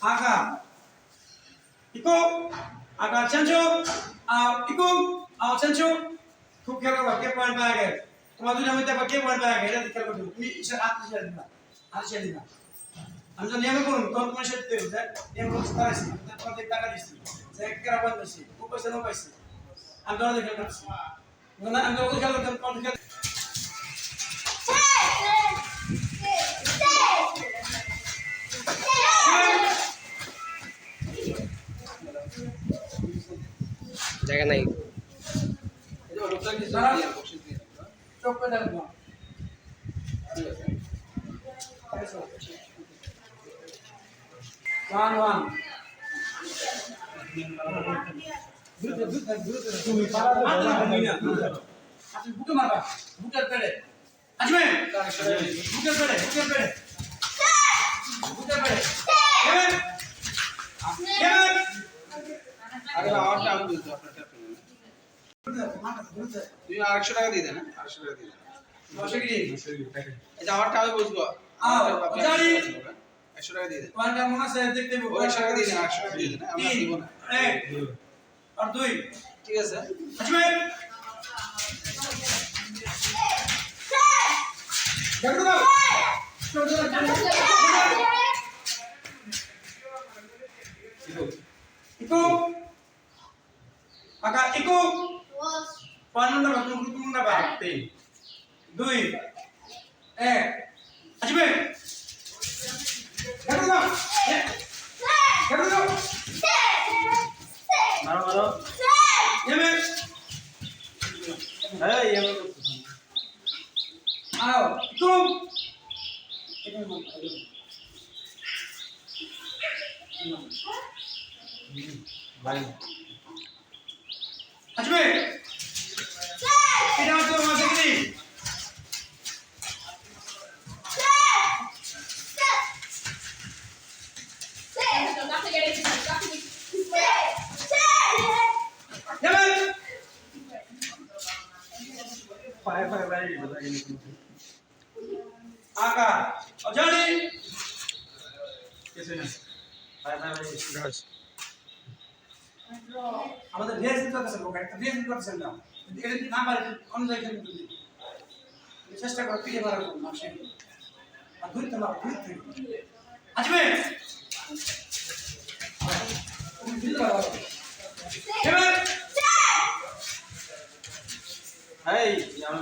아가 있고 아가 찬초 아 있고 아 찬초 খুবখারাপ কে point পাওয়া গেছে তোমার দুজন মধ্যে আবার কে পয়েন্ট পাওয়া গেছে এটা দেখতে পাবো তুমি ঈশ্বর হাত দিয়ে দিবা হাত দিয়ে দিবা আমি তো নিয়ম করুন তখন তোমার সাথে দেবো স্যার নিয়ম করতে পারছি তারপর দেখতে টাকা দিচ্ছি যে কেরা বন্ধ হচ্ছে খুব পয়সা নো পাইছি আমি ধরে দেখে না আমি তো খেলা করতাম জায়গা নাই চোখ করে দেখবো ওয়ান ওয়ান তুমি আপনি বুকে মারবা বুকের পেড়ে আজমে বুকের পেড়ে বুকের পেড়ে বুকের পেড়ে এবার এবার আমারটা আমি বলতে আপনারটা তুমি আরেকশো টাকা দিয়ে দেন হ্যাঁ? টাকা দিয়ে দেন। আমারটা আমি বুঝব। একশো টাকা দিয়ে দেন। একশো টাকা দিয়ে দেন একশো টাকা দিয়ে দেন হ্যাঁ? আমরা দিব না। আর দুই। ঠিক আছে। নম্বর বা তুমি তুমি না বা তিন দুই এক আজমে দেখো দাও দেখো দাও মারো মারো এমে এই এমে আও তুম আজমে এটা হচ্ছে ফায়ার বাইরে আকা অজানি। কিছু না ফায়ার ফায়ার বাইরে আমাদের রেস দিতে করতেছেন লোক একটা রেস দিতে করতেছেন না। এটা যদি না পারে জায়গায় কিন্তু চেষ্টা করো পিঠে মারার জন্য মাসে আর মারো ঘুরতে। আজমে এবার এই আমি